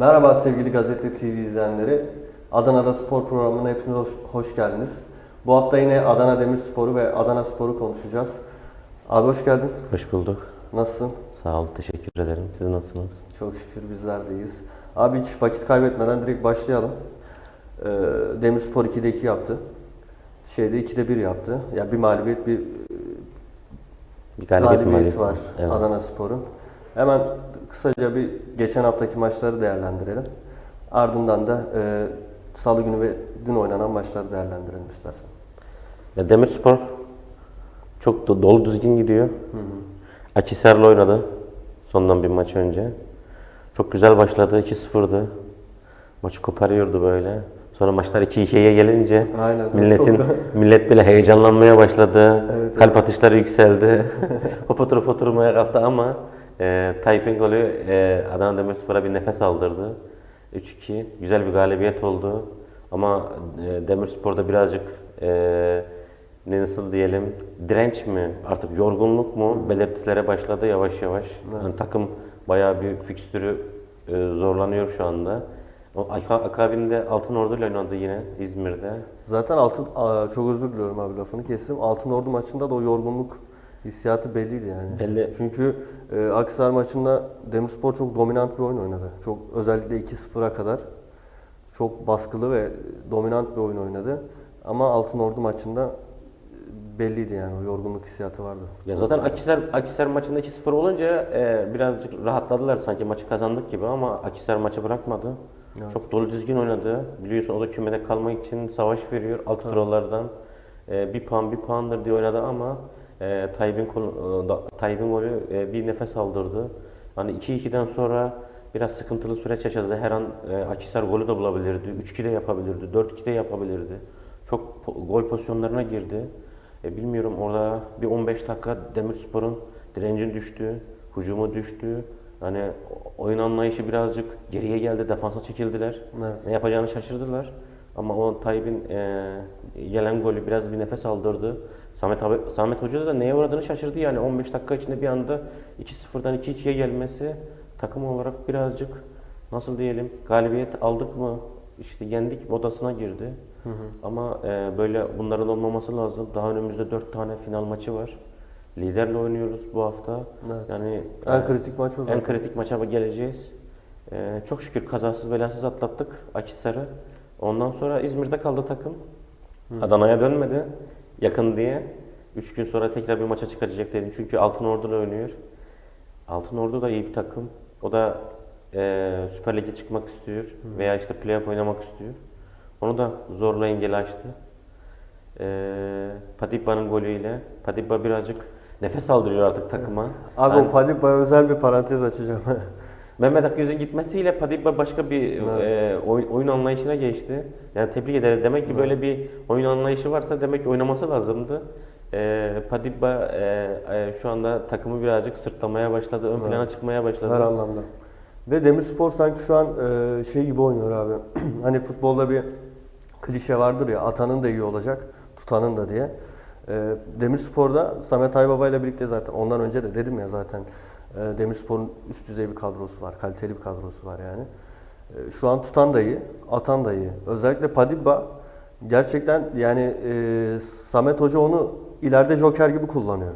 Merhaba sevgili Gazete TV izleyenleri. Adana'da spor programına hepiniz hoş, geldiniz. Bu hafta yine Adana Demirspor'u ve Adana Spor'u konuşacağız. Abi hoş geldin. Hoş bulduk. Nasılsın? Sağ ol, teşekkür ederim. Siz nasılsınız? Çok şükür bizler de iyiyiz. Abi hiç vakit kaybetmeden direkt başlayalım. Ee, Demirspor 2'de 2 yaptı. Şeyde 2'de 1 yaptı. Ya bir mağlubiyet, bir Bir galibiyet mağlubiyet var Evet. Adana Spor'un. Hemen kısaca bir geçen haftaki maçları değerlendirelim. Ardından da e, Salı günü ve dün oynanan maçları değerlendirelim istersen. Ya Demirspor çok da dolu düzgün gidiyor. Akhisar'la oynadı sondan bir maç önce. Çok güzel başladı. 2-0'dı. Maçı koparıyordu böyle. Sonra maçlar 2-2'ye gelince Aynen. milletin da- millet bile heyecanlanmaya başladı. Evet, Kalp atışları yükseldi. hop oturup oturmaya kalktı ama e, Tayyip'in golü e, Adana Demirspor'a bir nefes aldırdı. 3-2 güzel bir galibiyet oldu. Ama e, Demirspor'da birazcık e, ne nasıl diyelim direnç mi artık yorgunluk mu belirtilere başladı yavaş yavaş. Yani takım bayağı bir fikstürü e, zorlanıyor şu anda. O aka- akabinde Altın Ordu ile oynadı yine İzmir'de. Zaten Altın, çok özür diliyorum abi lafını kestim. Altın Ordu maçında da o yorgunluk hissiyatı belliydi yani. Belli. Çünkü e, Akhisar maçında Demirspor çok dominant bir oyun oynadı. Çok özellikle 2-0'a kadar çok baskılı ve dominant bir oyun oynadı. Ama Altın Ordu maçında e, belliydi yani o yorgunluk hissiyatı vardı. Ya zaten Akhisar, Akhisar maçında 2-0 olunca e, birazcık rahatladılar sanki maçı kazandık gibi ama Akhisar maçı bırakmadı. Çok dolu düzgün oynadı. Biliyorsun o da kümede kalmak için savaş veriyor alt sıralardan. E, bir puan bir puandır diye oynadı ama e, Tayyip'in kol- e, da- Tayyip'in golü e, bir nefes aldırdı. Hani 2-2'den sonra biraz sıkıntılı süreç yaşadı. Her an e, Akhisar golü de bulabilirdi. 3-2 de yapabilirdi. 4-2 de yapabilirdi. Çok po- gol pozisyonlarına girdi. E, bilmiyorum orada bir 15 dakika Demirspor'un direncin düştü, hücumu düştü. Hani oyun anlayışı birazcık geriye geldi, defansa çekildiler. Evet. Ne yapacağını şaşırdılar. Ama o Tayyip'in e, gelen golü biraz bir nefes aldırdı. Samet abi, Samet Hoca da neye uğradığını şaşırdı yani 15 dakika içinde bir anda 2-0'dan 2-2'ye gelmesi takım olarak birazcık nasıl diyelim galibiyet aldık mı işte yendik modasına girdi. Ama e, böyle bunların olmaması lazım. Daha önümüzde 4 tane final maçı var. Liderle oynuyoruz bu hafta. Evet. Yani En e, kritik maç o en kritik maça geleceğiz. Ee, çok şükür kazasız belasız atlattık Akhisar'ı. Ondan sonra İzmir'de kaldı takım. Adana'ya dönmedi. Yakın diye. Üç gün sonra tekrar bir maça çıkaracak dedim. Çünkü Altın Ordu'yla oynuyor. Altın Ordu da iyi bir takım. O da e, Süper Lig'e çıkmak istiyor. Veya işte playoff oynamak istiyor. Onu da zorla engel açtı. E, Padiba'nın golüyle. Padiba birazcık nefes aldırıyor artık takıma. Abi Yani- o Padiba'ya özel bir parantez açacağım. Mehmet Akyüz'ün gitmesiyle Padibba başka bir e, oy- oyun anlayışına geçti. Yani tebrik ederiz. Demek ki böyle bir oyun anlayışı varsa demek ki oynaması lazımdı. E, Padibba e, e, şu anda takımı birazcık sırtlamaya başladı. Ön plana çıkmaya başladı. Her anlamda. Ve Demirspor sanki şu an e, şey gibi oynuyor abi. hani futbolda bir klişe vardır ya atanın da iyi olacak, tutanın da diye. E, Demirspor'da Samet Aybaba ile birlikte zaten ondan önce de dedim ya zaten e, Demirspor'un üst düzey bir kadrosu var, kaliteli bir kadrosu var yani. E, şu an tutan da iyi, atan da iyi. Özellikle Padibba gerçekten yani e, Samet Hoca onu ileride joker gibi kullanıyor.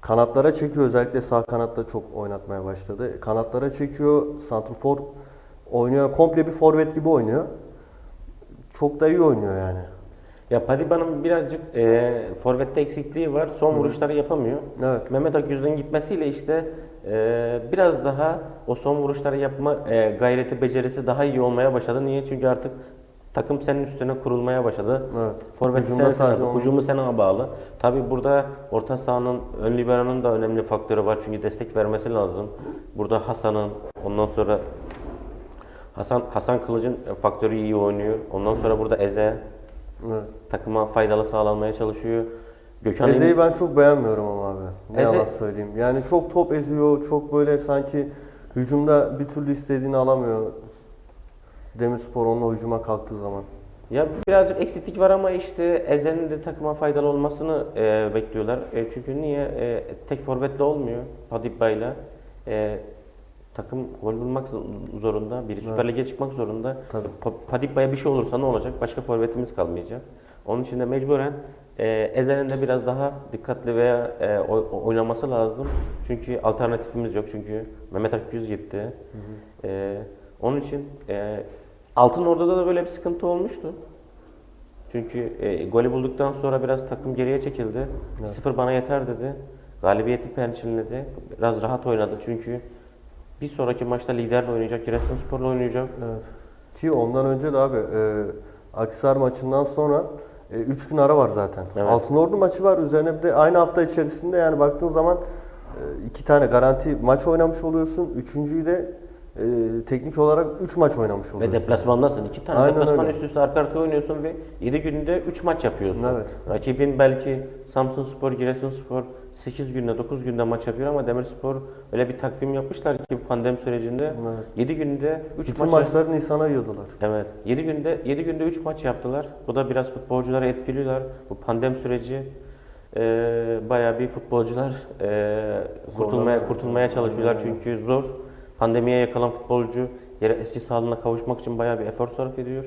Kanatlara çekiyor özellikle sağ kanatta çok oynatmaya başladı. Kanatlara çekiyor, santrfor oynuyor, komple bir forvet gibi oynuyor. Çok da iyi oynuyor yani. Ya Padiba'nın birazcık e, forvette eksikliği var. Son vuruşları yapamıyor. Evet. Mehmet Akyüz'ün gitmesiyle işte e, biraz daha o son vuruşları yapma e, gayreti, becerisi daha iyi olmaya başladı. Niye? Çünkü artık takım senin üstüne kurulmaya başladı. Evet. Forvet sadece artık. onun- Hücumu sana bağlı. Tabi burada orta sahanın, ön liberanın da önemli faktörü var. Çünkü destek vermesi lazım. Burada Hasan'ın, ondan sonra Hasan Hasan Kılıç'ın faktörü iyi oynuyor. Ondan sonra burada Eze evet. takıma faydalı sağlanmaya çalışıyor. Gökhan Eze'yi ben çok beğenmiyorum ama abi. Ne Eze- yalan söyleyeyim. Yani çok top eziyor, çok böyle sanki hücumda bir türlü istediğini alamıyor. Demirspor onunla hücuma kalktığı zaman. Ya birazcık eksiklik var ama işte Eze'nin de takıma faydalı olmasını e, bekliyorlar. E, çünkü niye? E, tek forvetle olmuyor Padiba'yla. E, takım gol bulmak zorunda. Biri Süper Lig'e çıkmak zorunda. Tabii. Pa- Padikba'ya bir şey olursa ne olacak? Başka forvetimiz kalmayacak. Onun için de mecburen e, Ezel'in de biraz daha dikkatli veya e, oy- oynaması lazım. Çünkü alternatifimiz yok. Çünkü Mehmet Akgüz gitti. E, onun için e, Altın Ordu'da da böyle bir sıkıntı olmuştu. Çünkü e, golü bulduktan sonra biraz takım geriye çekildi. Sıfır bana yeter dedi. Galibiyeti pençeledi. Biraz rahat oynadı çünkü bir sonraki maçta liderle oynayacak, Giresunspor'la oynayacak. Evet. Ki ondan önce de abi e, Akhisar maçından sonra 3 gün ara var zaten. Evet. Altınordu maçı var. Üzerine bir de aynı hafta içerisinde yani baktığın zaman e, iki tane garanti maç oynamış oluyorsun. Üçüncüyü de e, teknik olarak 3 maç oynamış Ve oluyorsun. deplasmandasın. İki tane Aynen deplasman öyle. üst üste arka arkaya oynuyorsun ve 7 günde 3 maç yapıyorsun. Evet. Rakibin belki Samsunspor, Giresunspor 8 günde 9 günde maç yapıyor ama Demirspor öyle bir takvim yapmışlar ki pandemi sürecinde Evet. 7 günde 3 Bütün maç maçları Nisan'a yığdılar. Evet. 7 günde 7 günde 3 maç yaptılar. Bu da biraz futbolcuları etkiliyorlar. Bu pandemi süreci e, bayağı bir futbolcular e, kurtulmaya kurtulmaya çalışıyorlar çünkü zor. Pandemiye yakalan futbolcu yere eski sağlığına kavuşmak için bayağı bir efor sarf ediyor.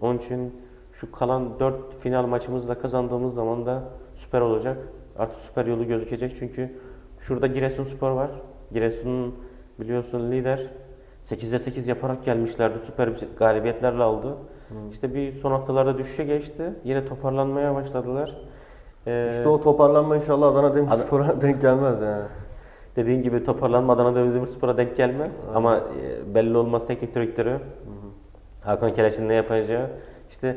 Onun için şu kalan 4 final maçımızı da kazandığımız zaman da süper olacak. Artık süper yolu gözükecek çünkü şurada Giresunspor var. Giresun biliyorsun lider. 8'de 8 yaparak gelmişlerdi. Süper bir galibiyetlerle aldı. İşte bir son haftalarda düşüşe geçti. Yine toparlanmaya başladılar. Ee, İşte o toparlanma inşallah Adana Demirspor'a denk gelmez yani. Dediğin gibi toparlanma Adana Demirspor'a denk gelmez. Ama e, belli olmaz teknik direktörü. Hakan Keleş'in ne yapacağı. İşte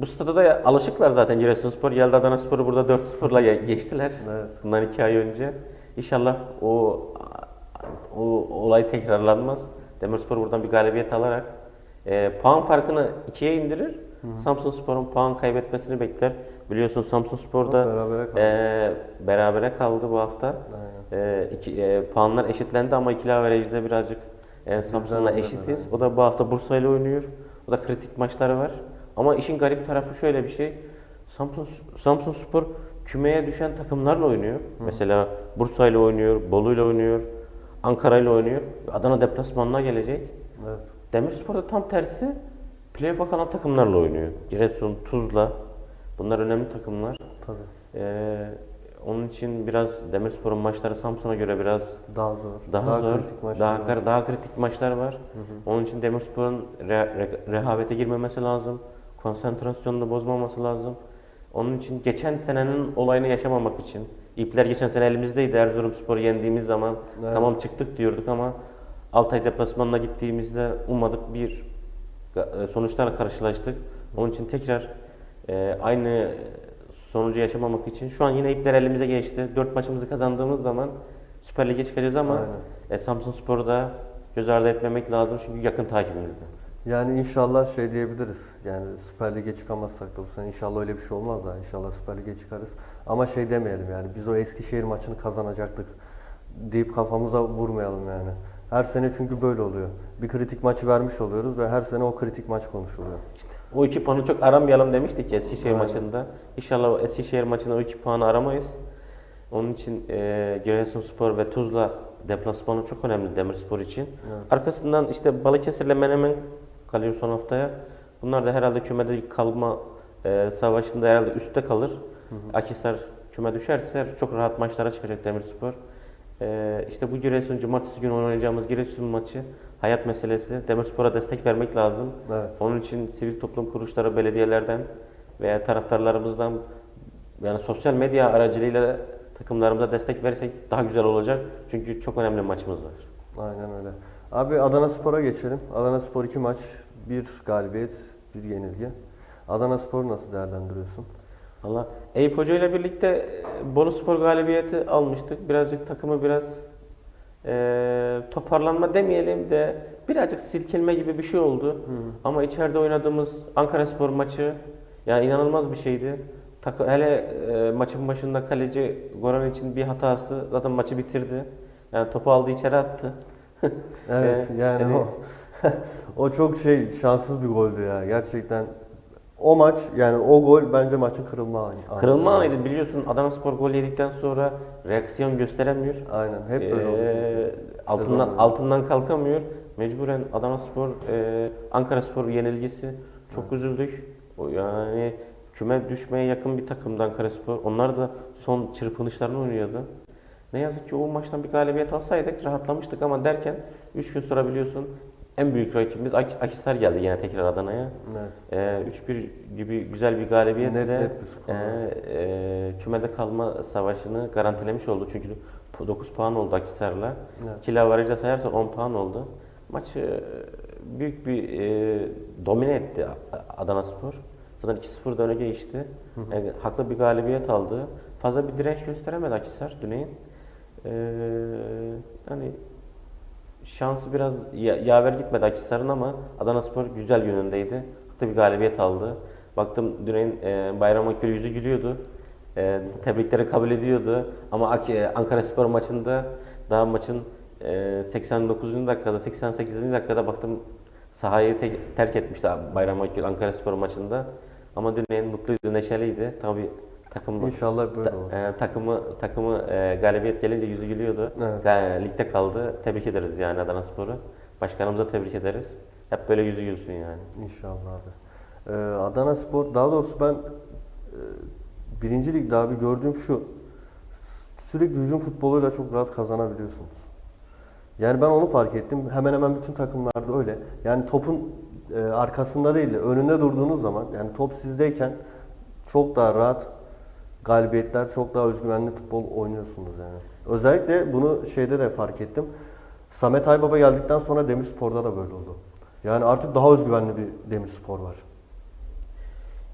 bu stada da alışıklar zaten Giresunspor. Geldi Adana Spor'u burada 4-0'la ge- geçtiler. Evet. Bundan iki ay önce. İnşallah o o olay tekrarlanmaz. Demirspor buradan bir galibiyet alarak e, puan farkını ikiye indirir. Samsunspor'un puan kaybetmesini bekler. Biliyorsun Samsunspor'da Berabere kaldı. e, berabere kaldı bu hafta. E, iki, e, puanlar eşitlendi ama ikili averajda birazcık e, Samsun'la eşitiz. O da bu hafta Bursa ile oynuyor. O da kritik maçları var. Ama işin garip tarafı şöyle bir şey. Samsun Samsun Spor kümeye düşen takımlarla oynuyor. Mesela Bursa ile oynuyor, Bolu ile oynuyor, Ankara ile oynuyor. Adana deplasmanına gelecek. Evet. Demirspor da tam tersi playoff'a kalan takımlarla oynuyor. Giresun, Tuzla. Bunlar önemli takımlar. Tabii. Ee, onun için biraz Demirspor'un maçları Samsun'a göre biraz Daha zor. daha, zor, kritik maçlar daha, var. daha kritik maçlar var. Onun için Demirspor'un re- re- rehavete girmemesi lazım. Konsantrasyonunu bozmaması lazım. Onun için geçen senenin olayını yaşamamak için. İpler geçen sene elimizdeydi. Erzurumspor'u yendiğimiz zaman Evet. tamam çıktık diyorduk ama Altay deplasmanına gittiğimizde ummadık bir e, sonuçlarla karşılaştık. Onun için tekrar e, aynı sonucu yaşamamak için şu an yine ipler elimize geçti. Dört maçımızı kazandığımız zaman Süper Lig'e çıkacağız ama Aynen. e, Samsun Spor'u da göz ardı etmemek lazım çünkü yakın takibimizde. Yani inşallah şey diyebiliriz. Yani Süper Lig'e çıkamazsak da bu sene inşallah öyle bir şey olmaz da inşallah Süper Lig'e çıkarız. Ama şey demeyelim yani biz o Eskişehir maçını kazanacaktık deyip kafamıza vurmayalım yani. Her sene çünkü böyle oluyor. Bir kritik maçı vermiş oluyoruz ve her sene o kritik maç konuşuluyor. İşte o iki puanı çok aramayalım demiştik ya Eskişehir Aynen. maçında. İnşallah Eskişehir maçında o iki puanı aramayız. Onun için e, Giresunspor ve Tuzla deplasmanı çok önemli Demirspor için. Evet. Arkasından işte Balıkesir'le Menemen kalıyor son haftaya. Bunlar da herhalde kümede kalma e, savaşında herhalde üstte kalır. Akhisar küme düşerse çok rahat maçlara çıkacak Demirspor. E, işte bu Giresun cumartesi günü oynayacağımız Giresun maçı hayat meselesi. Demirspor'a destek vermek lazım. Evet. Onun için sivil toplum kuruluşları, belediyelerden veya taraftarlarımızdan yani sosyal medya aracılığıyla takımlarımıza destek verirsek daha güzel olacak. Çünkü çok önemli maçımız var. Aynen öyle. Abi Adana Spor'a geçelim. Adana Spor iki maç, bir galibiyet, bir yenilgi. Adana Spor'u nasıl değerlendiriyorsun? Valla Eyüp Hoca ile birlikte e, Bolu Spor galibiyeti almıştık. Birazcık takımı biraz e, toparlanma demeyelim de birazcık silkelme gibi bir şey oldu. Ama içeride oynadığımız Ankara Spor maçı yani inanılmaz bir şeydi. Takı, hele e, maçın başında kaleci Goran için bir hatası zaten maçı bitirdi. Yani topu aldı içeri attı. Evet Ee, yani hani- o o çok şey şanssız bir goldü ya. Gerçekten O maç yani o gol bence maçın kırılma anı. Kırılma anıydı biliyorsun Adana Spor gol yedikten sonra reaksiyon gösteremiyor. Aynen hep böyle. Ee, altından Sezon altından kalkamıyor. Mecburen Adana Spor, e, Ankara Spor yenilgisi çok üzüldük. O yani küme düşmeye yakın bir takımdı Ankara Spor. Onlar da son çırpınışlarını oynuyordu. Ne yazık ki o maçtan bir galibiyet alsaydık rahatlamıştık ama derken 3 gün sonra biliyorsun en büyük rakibimiz Ak- Akhisar geldi yine tekrar Adana'ya. Evet. Ee, 3-1 gibi güzel bir galibiyetle skor. e, e, kümede kalma savaşını garantilemiş oldu. Çünkü 9 puan oldu Akhisar'la. Evet. Kila varıca sayarsak 10 puan oldu. Maçı e, büyük bir e, domine etti Adana Spor. Zaten 2-0 da öne geçti. Yani haklı bir galibiyet aldı. Fazla bir direnç gösteremedi Akhisar Düneyin. Hani şansı biraz ya- yaver gitmedi Akhisar'ın ama Adana Spor güzel yönündeydi. Haklı bir galibiyet aldı. Baktım Düneyin e, Bayram Akgül yüzü gülüyordu. E, tebrikleri kabul ediyordu. Ama Ak- e, Ankara Spor maçında daha maçın e, 89. dakikada 88. dakikada baktım sahayı te- terk etmişti Bayram Akgül Ankara Spor maçında. Ama Düneyin mutluydu, neşeliydi. Tabii takım İnşallah böyle olur. e, takımı takımı e, galibiyet gelince yüzü gülüyordu. Evet. Ga- ligde kaldı. Tebrik ederiz yani Adana Spor'u. Başkanımıza tebrik ederiz. Hep böyle yüzü gülsün yani. İnşallah abi. Ee, Adana Spor, daha doğrusu ben e, birinci ligde abi gördüğüm şu. Sürekli hücum futboluyla çok rahat kazanabiliyorsunuz. Yani ben onu fark ettim. Hemen hemen bütün takımlarda öyle. Yani topun e, arkasında değil de önünde durduğunuz zaman yani top sizdeyken çok daha rahat galibiyetler, çok daha özgüvenli futbol oynuyorsunuz yani. Özellikle bunu şeyde de fark ettim. Samet Aybaba geldikten sonra Demirspor'da da böyle oldu. Yani artık daha özgüvenli bir Demirspor var.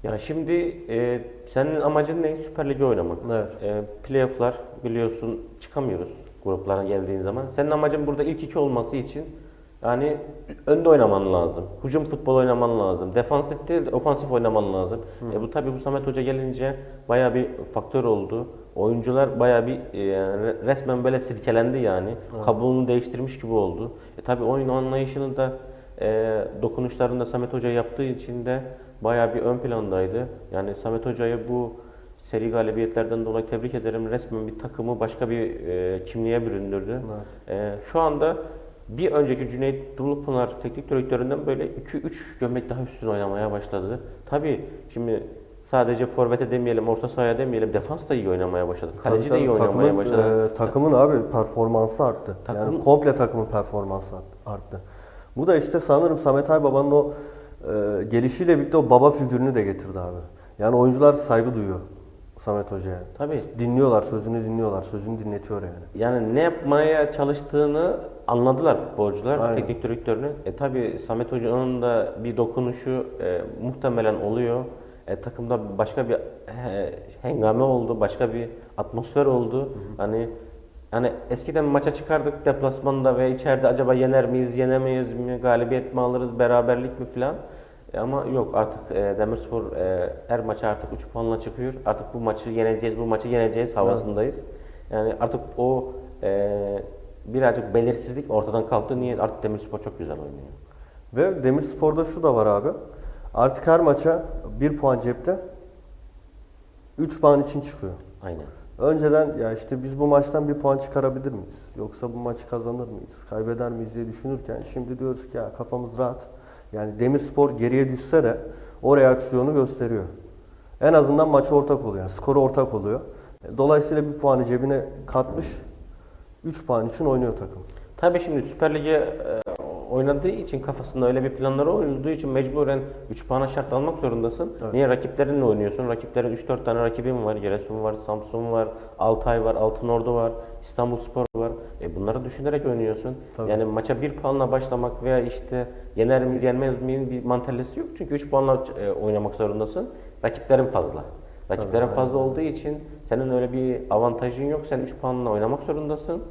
Ya şimdi e, senin amacın ne? Süper Lig'e oynamak. Evet. E, playoff'lar biliyorsun çıkamıyoruz gruplara geldiğin zaman. Senin amacın burada ilk iki olması için yani önde oynaman lazım. Hücum futbol oynaman lazım. Defansif değil, ofansif oynaman lazım. E, bu tabii bu Samet Hoca gelince bayağı bir faktör oldu. Oyuncular bayağı bir e, re- resmen böyle silkelendi yani. Kabuğunu değiştirmiş gibi oldu. E, tabii oyun anlayışını da e, dokunuşlarında Samet Hoca yaptığı için de bayağı bir ön plandaydı. Yani Samet Hoca'yı bu seri galibiyetlerden dolayı tebrik ederim. Resmen bir takımı başka bir e, kimliğe büründürdü. E, şu anda bir önceki Cüneyt Dumlupınar teknik direktöründen böyle 2-3 gömlek daha üstün oynamaya başladı. Tabii şimdi sadece forvete demeyelim, orta sahaya demeyelim, defans da iyi oynamaya başladı. Kaleci de iyi oynamaya takımın, başladı. e, takımın abi performansı arttı. Takım- Yani komple takımın performansı art- arttı. Bu da işte sanırım Samet Aybaba'nın o e, gelişiyle birlikte o baba figürünü de getirdi abi. Yani oyuncular saygı duyuyor Samet Hoca'ya. Tabii. Dinliyorlar, sözünü dinliyorlar, sözünü dinletiyor yani. Yani ne yapmaya çalıştığını anladılar futbolcular, Aynen. teknik direktörünü. E tabi Samet Hoca'nın da bir dokunuşu e, muhtemelen oluyor. E, takımda başka bir he, hengame oldu, başka bir atmosfer oldu. Hani hani eskiden maça çıkardık deplasmanda ve içeride acaba yener miyiz, yenemeyiz mi, galibiyet mi alırız, beraberlik mi filan. E, ama yok artık e, Demirspor e, her maça artık 3 puanla çıkıyor. Artık bu maçı yeneceğiz, bu maçı yeneceğiz havasındayız. Yani artık o e, birazcık belirsizlik ortadan kalktı. Niye? Artık Demirspor çok güzel oynuyor. Ve Demirspor'da şu da var abi. Artık her maça bir puan cepte 3 puan için çıkıyor. Aynen. Önceden ya işte biz bu maçtan bir puan çıkarabilir miyiz? Yoksa bu maçı kazanır mıyız? Kaybeder miyiz diye düşünürken şimdi diyoruz ki ya kafamız rahat. Yani Demirspor geriye düşse de o reaksiyonu gösteriyor. En azından maçı ortak oluyor. Yani skoru ortak oluyor. Dolayısıyla bir puanı cebine katmış. 3 puan için oynuyor takım. Tabii şimdi Süper Lig'e e, oynadığı için kafasında öyle bir planları olduğu için mecburen 3 puana şart almak zorundasın. Evet. Niye? Rakiplerinle oynuyorsun. Rakiplerin 3-4 tane rakibin var. Giresun var, Samsun var, Altay var, Altınordu var, İstanbulspor var. E bunları düşünerek oynuyorsun. Tabii. Yani maça 1 puanla başlamak veya işte yener miyiz, yenmez miyiz bir mantalitesi yok. Çünkü 3 puanla e, oynamak zorundasın. Rakiplerin fazla. Rakiplerin fazla olduğu için senin öyle bir avantajın yok. Sen 3 puanla oynamak zorundasın.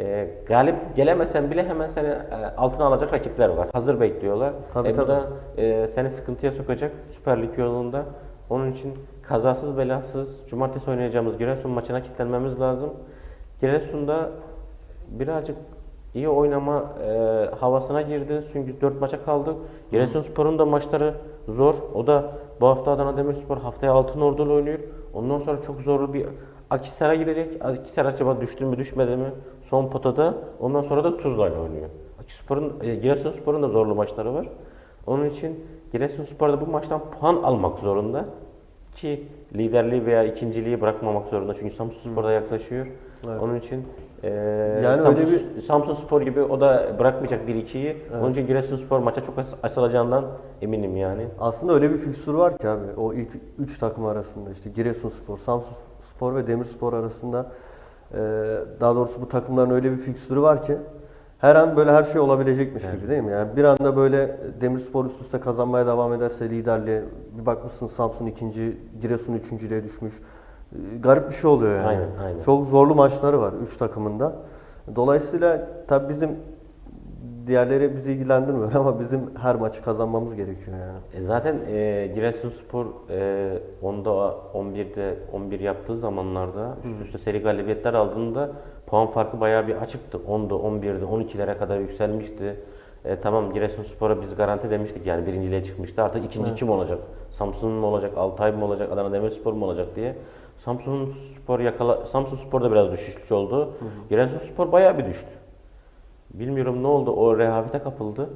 E, galip gelemesen bile hemen seni e, altına alacak rakipler var. Hazır bekliyorlar. Tabii, e, bu tabii. da e, seni sıkıntıya sokacak Süper Lig yolunda. Onun için kazasız belasız cumartesi oynayacağımız Giresun maçına kilitlenmemiz lazım. Giresun'da birazcık iyi oynama e, havasına girdi. Çünkü 4 maça kaldık. Giresunspor'un da maçları zor. O da bu hafta Adana Demirspor haftaya Altınordu ile oynuyor. Ondan sonra çok zorlu bir Akhisar'a gidecek. Akhisar acaba düştü mü düşmedi mi? Son potada. Ondan sonra da Tuzla ile oynuyor. Akhisar'ın, e, Giresunspor'un da zorlu maçları var. Onun için Giresunspor da bu maçtan puan almak zorunda. Ki liderliği veya ikinciliği bırakmamak zorunda. Çünkü Samsunspor da yaklaşıyor. Evet. Onun için e, Yani Samsun, öyle Samsun Spor gibi o da bırakmayacak 1-2'yi. Onun için Giresunspor maça çok asılacağından eminim yani. Aslında öyle bir fikstür var ki abi. O ilk 3 takım arasında işte Giresunspor, Samsunspor ve Demirspor arasında daha doğrusu bu takımların öyle bir fikstürü var ki her an böyle her şey olabilecekmiş gibi değil mi? Yani bir anda böyle Demirspor üst üste kazanmaya devam ederse liderliğe bir bakmışsın Samsun ikinci, Giresun üçüncülüğe düşmüş. E, Garip bir şey oluyor yani. Aynen, aynen. Çok zorlu maçları var üç takımında. Dolayısıyla tabii bizim diğerleri bizi ilgilendirmiyor ama bizim her maçı kazanmamız gerekiyor yani. E zaten e, Giresunspor e, 10'da 11'de 11 yaptığı zamanlarda üst üste seri galibiyetler aldığında puan farkı bayağı bir açıktı. 10'da 11'de 12'lere kadar yükselmişti. E, tamam Giresunspor'a biz garanti demiştik yani birinciliğe çıkmıştı. Artık ikinci kim olacak? Samsun mu olacak? Altay mı olacak? Adana Demirspor mu olacak diye. Samsun Spor yakala Samsun Spor da biraz düşüş oldu. Giresunspor bayağı bir düştü. Bilmiyorum ne oldu. O rehavete kapıldı.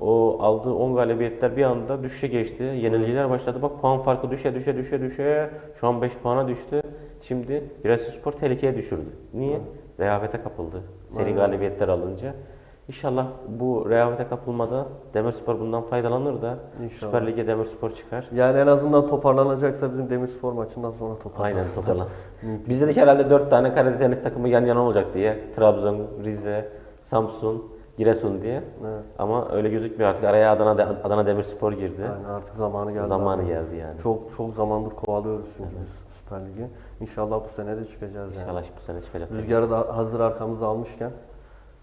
O aldığı 10 galibiyetler bir anda düşüşe geçti. Yenilgiler başladı. Bak puan farkı düşe düşe düşe düşe. Şu an 5 puana düştü. Şimdi Giresunspor tehlikeye düşürdü. Niye? Rehavete kapıldı. Seri Aynen. galibiyetler alınca. İnşallah bu rehavete kapılmada Demirspor bundan faydalanır da İnşallah. Süper Lig'e Demirspor çıkar. Yani en azından toparlanacaksa bizim Demirspor maçından sonra toparlansın. Aynen toparlan. Biz dedik herhalde 4 tane Karadeniz takımı yan yana olacak diye. Trabzon, Rize, Samsun, Giresun diye. Evet. Ama öyle gözükmüyor artık. Araya Adana Adana Demirspor girdi. Yani artık zamanı geldi. Zamanı abi. geldi yani. Çok çok zamandır kovalıyoruz çünkü biz Süper Lig'i. İnşallah bu sene de çıkacağız yani. İnşallah bu sene çıkacak. Rüzgarı da hazır arkamıza almışken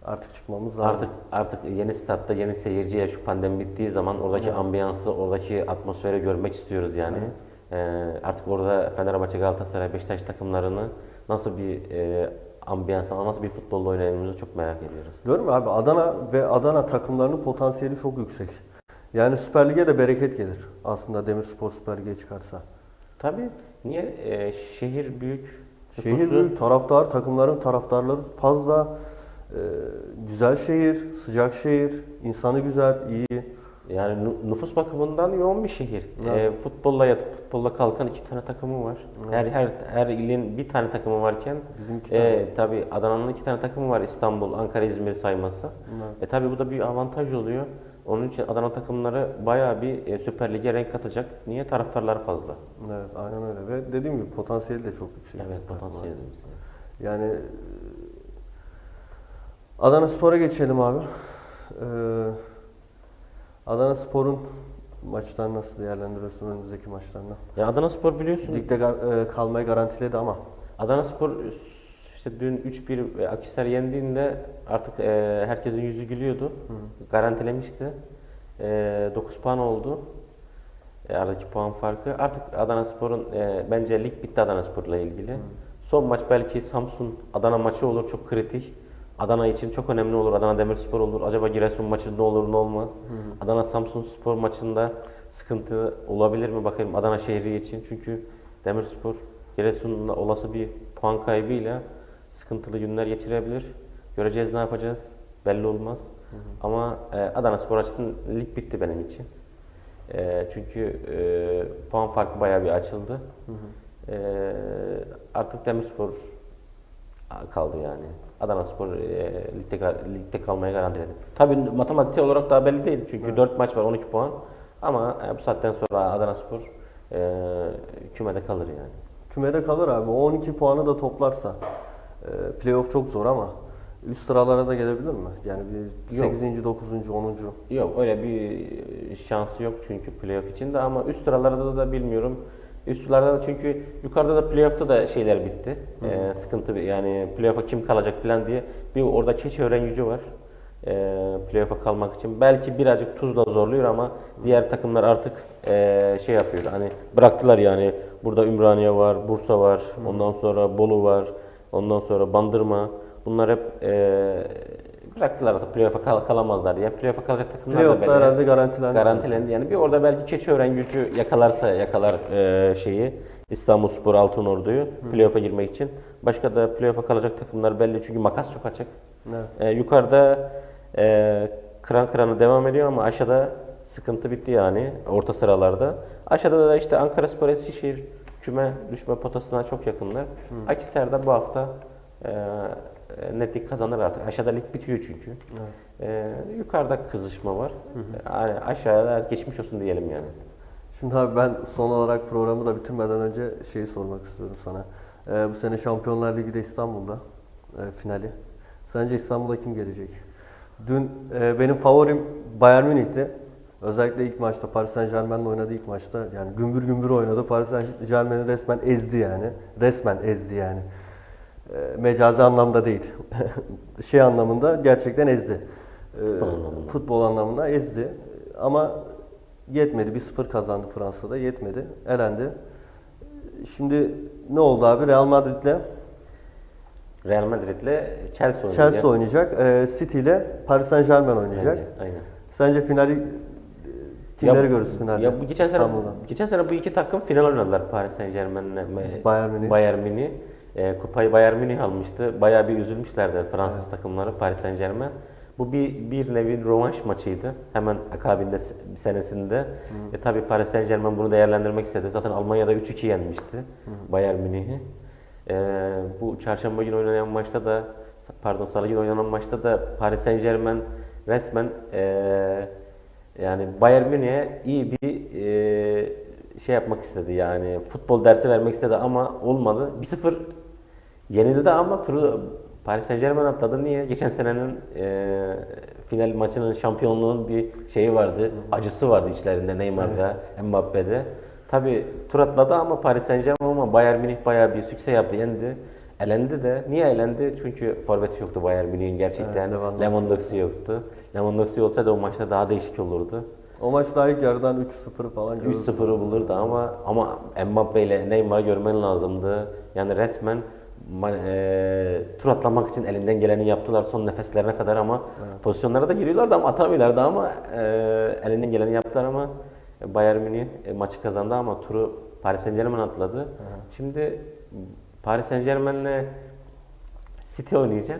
artık çıkmamız lazım. Artık artık yeni statta yeni seyirciye şu pandemi bittiği zaman oradaki ambiyansı, oradaki atmosferi görmek istiyoruz yani. Ee, artık orada Fenerbahçe, Galatasaray, Beşiktaş takımlarını nasıl bir e, ambiyans, nasıl bir futbolla oynadığımızı çok merak ediyoruz. Diyorum abi Adana ve Adana takımlarının potansiyeli çok yüksek. Yani Süper Lig'e de bereket gelir aslında Demirspor Süper Lig'e çıkarsa. Tabii niye Ee, şehir büyük, Şehir nüfusu- büyük, taraftar, takımların taraftarları fazla. Ee, güzel şehir, sıcak şehir, insanı güzel, iyi. Yani nü- nüfus bakımından yoğun bir şehir. Evet. Ee, futbolla yatıp futbolla kalkan iki tane takımı var. Her her her ilin bir tane takımı varken Bizim iki e, tabii Adana'nın iki tane takımı var İstanbul, Ankara, İzmir saymazsa. Evet. E tabii bu da bir avantaj oluyor. Onun için Adana takımları bayağı bir e, Süper Lig'e renk katacak. Niye? Taraftarlar fazla. Evet, aynen öyle. Ve dediğim gibi potansiyeli de çok yüksek. Evet, bir takım potansiyel. var. Yani e, Adana Spor'a geçelim abi. Ee, Adana Spor'un maçlarını nasıl değerlendiriyorsun önümüzdeki maçlarını? Ya Adana Spor biliyorsun. Ligde gar- e, kalmayı garantiledi ama Adana Spor işte dün 3-1 ve Akhisar yendiğinde artık e, herkesin yüzü gülüyordu. Garantilemişti. E, 9 puan oldu. E, aradaki puan farkı. Artık Adana Spor'un e, bence lig bitti Adana Spor'la ilgili. Son maç belki Samsun Adana maçı olur çok kritik. Adana için çok önemli olur. Adana Demirspor olur. Acaba Giresun maçı ne olur ne olmaz. Adana Samsun Spor maçında sıkıntı olabilir mi bakalım Adana şehri için. Çünkü Demirspor Giresun'la olası bir puan kaybıyla sıkıntılı günler geçirebilir. Göreceğiz ne yapacağız. Belli olmaz. Ama e, Adana Spor açısından lig bitti benim için. E, çünkü e, puan farkı bayağı bir açıldı. E, artık Demirspor kaldı yani. Adana Spor e, ligde, ligde kalmaya garantiledi. Tabii matematiksel olarak daha belli değil. Çünkü 4 maç var 12 puan. Ama e, bu saatten sonra Adana Spor e, kümede kalır yani. kümede kalır abi. O 12 puanı da toplarsa e, playoff çok zor ama üst sıralara da gelebilir mi? Yani bir Yok. 8. 9. 10. Yok öyle bir şansı yok çünkü playoff için de ama üst sıralarda da, da bilmiyorum. Üst sıralarda da çünkü yukarıda da playoff'ta da şeyler bitti. Ee, sıkıntı yani playoff'a kim kalacak falan diye bir orada Keçiören gücü var. Ee, playoff'a kalmak için. Belki birazcık Tuzla zorluyor ama diğer takımlar artık ee, şey yapıyor. Hani bıraktılar yani. Burada Ümraniye var, Bursa var, ondan sonra Bolu var, ondan sonra Bandırma. Bunlar hep ee, bıraktılar artık playoff'a kal- kalamazlar diye. Playoff'a kalacak takımlar da Playoff'ta belli. herhalde garantilendi. Garantilendi. Yani bir orada belki Keçiören gücü yakalarsa yakalar e, şeyi İstanbulspor Altınordu'yu playoff'a girmek için. Başka da playoff'a kalacak takımlar belli çünkü makas çok açık. Evet. E, yukarıda e, kıran kıranı devam ediyor ama aşağıda sıkıntı bitti yani orta sıralarda. Aşağıda da işte Ankara Spor Eskişehir küme düşme potasına çok yakınlar. Akhisar da bu hafta e, netlik kazanır artık. Aşağıda lig bitiyor çünkü. E, yukarıda kızışma var. Yani aşağıda geçmiş olsun diyelim yani. Şimdi abi ben son olarak programı da bitirmeden önce şeyi sormak istiyorum sana. Ee, bu sene Şampiyonlar Ligi de İstanbul'da e, finali. Sence İstanbul'a kim gelecek? Dün e, benim favorim Bayern Münih'ti. Özellikle ilk maçta Paris Saint Germain'le oynadı ilk maçta. Yani gümbür gümbür oynadı. Paris Saint Germain'i resmen ezdi yani. Resmen ezdi yani. E, mecazi anlamda değil. şey anlamında gerçekten ezdi. E, Futbol anlamında. futbol anlamında ezdi. Ama yetmedi. 1-0 kazandı Fransa'da. Yetmedi. Elendi. Şimdi ne oldu abi? Real Madrid'le Real Madrid'le Chelsea oynayacak. Chelsea oynayacak. E, City ile Paris Saint Germain oynayacak. Aynen, aynen. Sence finali e, kimleri Ya görürüz finalde? Ya bu geçen sene geçen sene bu iki takım final oynadılar Paris Saint-Germain'le Me- Bayern Münih. Bayern Münih. E, kupayı Bayern Münih almıştı. Bayağı bir üzülmüşlerdi Fransız takımları Paris Saint-Germain. Bu bir bir nevi rövanş maçıydı. Hemen akabinde se- senesinde. E tabi Paris Saint-Germain bunu değerlendirmek istedi. Zaten Almanya'da 3-2 yenmişti Bayern Münih'i. E, bu çarşamba günü oynanan maçta da pardon salı günü oynanan maçta da Paris Saint-Germain resmen e, yani Bayern Münih'e iyi bir e, şey yapmak istedi yani futbol dersi vermek istedi ama olmadı. 1-0 yenildi ama turu Paris Saint Germain atladı. Niye? Geçen senenin e, final maçının şampiyonluğun bir şeyi vardı. Acısı vardı içlerinde Neymar'da, Mbappe'de. Tabi tur atladı ama Paris Saint Germain ama Bayern Münih bayağı bir sükse yaptı, yendi. Elendi de. Niye elendi? Çünkü forveti yoktu Bayern Münih'in gerçekten. Evet, Lewandowski. Yoktu. Lewandowski olsaydı o maçta daha değişik olurdu. O maç daha ilk yarıdan 3-0 falan gördüm. 3-0'ı bulurdu ama ama Mbappe ile Neymar görmen lazımdı. Yani resmen e, tur atlamak için elinden geleni yaptılar son nefeslerine kadar ama pozisyonlara da giriyorlardı ama atamıyorlardı ama e, elinden geleni yaptılar ama Bayern Münih e, maçı kazandı ama turu Paris Saint Germain atladı. Şimdi Paris Saint Germain'le City oynayacak.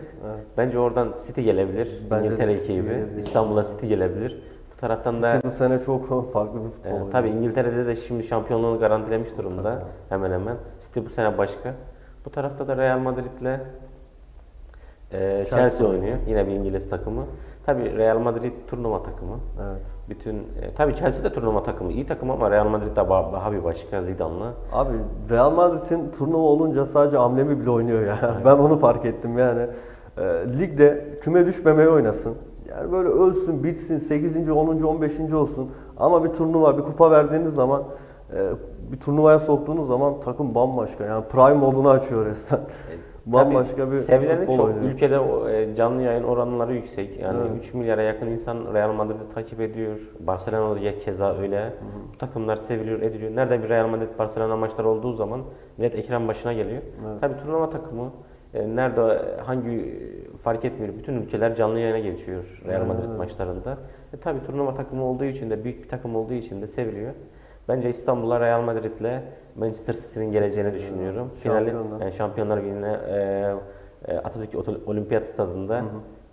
Bence oradan City gelebilir. Bence İngiltere ekibi. İstanbul'a City gelebilir. Bu taraftan da City bu sene çok farklı bir futbol oynuyor. tabii İngiltere'de de şimdi şampiyonluğunu garantilemiş durumda hemen hemen. City bu sene başka. Bu tarafta da Real Madrid'le e, Chelsea, Chelsea oynuyor. Yine bir İngiliz takımı. Tabii Real Madrid turnuva takımı. Evet. Bütün e, tabii Chelsea de turnuva takımı. iyi takım ama Real Madrid de ba- daha bir başka Zidane'la. Abi Real Madrid'in turnuva olunca sadece amblemi bile oynuyor ya. Ben onu fark ettim yani. Ee, ligde küme düşmemeye oynasın. Yani böyle ölsün, bitsin, 8. 10. 15. olsun. Ama bir turnuva, bir kupa verdiğiniz zaman e, bir turnuvaya soktuğunuz zaman takım bambaşka. Yani prime modunu açıyor resmen. Bambaşka Tabii bir futbol çok oynuyor. ülkede e, canlı yayın oranları yüksek. Yani Evet. 3 milyara yakın insan Real Madrid'i takip ediyor. Barcelona'da ya keza öyle. Bu takımlar seviliyor, ediliyor. Nerede bir Real Madrid Barcelona maçları olduğu zaman millet ekran başına geliyor. Tabii turnuva takımı e, nerede e, hangi e, fark etmiyor. Bütün ülkeler canlı yayına geçiyor Real Madrid maçlarında. E, tabii turnuva takımı olduğu için de büyük bir takım olduğu için de seviliyor. Bence İstanbul'a Real Madrid'le Manchester City'nin geleceğini düşünüyorum. Finali Şampiyonlar. yani Şampiyonlar Ligi'ne e, e, Atatürk Olimpiyat Stadında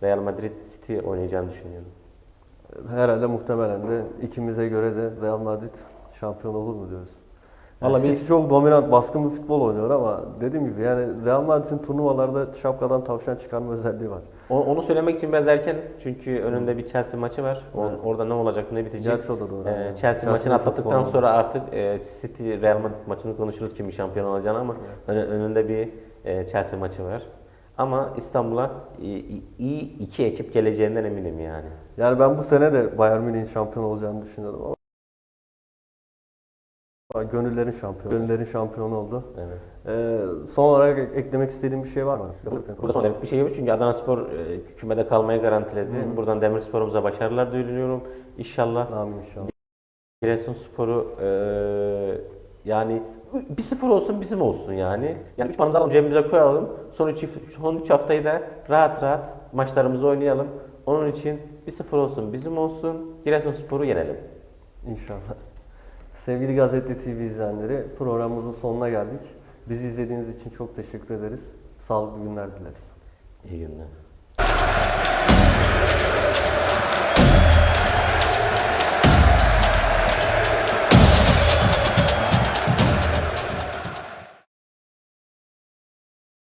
Real Madrid City oynayacağını düşünüyorum. Herhalde muhtemelen de ikimize göre de Real Madrid şampiyon olur mu diyoruz. City biz- çok dominant, baskın bir futbol oynuyor ama dediğim gibi yani Real Madrid'in turnuvalarda şapkadan tavşan çıkarma özelliği var. O- Onu söylemek için biraz erken çünkü önünde bir Chelsea maçı var. O- Orada ne olacak ne bitecek. Gerçi o da doğru. Ee. Chelsea Chelsea maçını çok atlattıktan formda. sonra artık e, City Real Madrid maçını konuşuruz kimin şampiyon olacağını ama ön- önünde bir e, Chelsea maçı var. Ama İstanbul'a iyi, iyi iki ekip geleceğinden eminim yani. Yani ben bu sene de Bayern Münih'in şampiyon olacağını düşünüyordum ama ama gönüllerin şampiyonu. Gönüllerin şampiyonu oldu. Evet. Ee, son olarak ek- eklemek istediğim bir şey var mı? Burada son bir şey yok çünkü Adana Spor e, kümede kalmayı garantiledi. Buradan Demirspor'umuza başarılar diliyorum. İnşallah Amin inşallah. Giresunspor'u e, yani 1-0 olsun bizim olsun yani. Yani 3 puanımızı alalım cebimize koyalım. Son 3, son üç haftayı da rahat rahat maçlarımızı oynayalım. Onun için 1-0 olsun bizim olsun. Giresunspor'u yenelim. İnşallah. Sevgili Gazete TV izleyenleri programımızın sonuna geldik. Bizi izlediğiniz için çok teşekkür ederiz. Sağlıklı günler dileriz. İyi günler.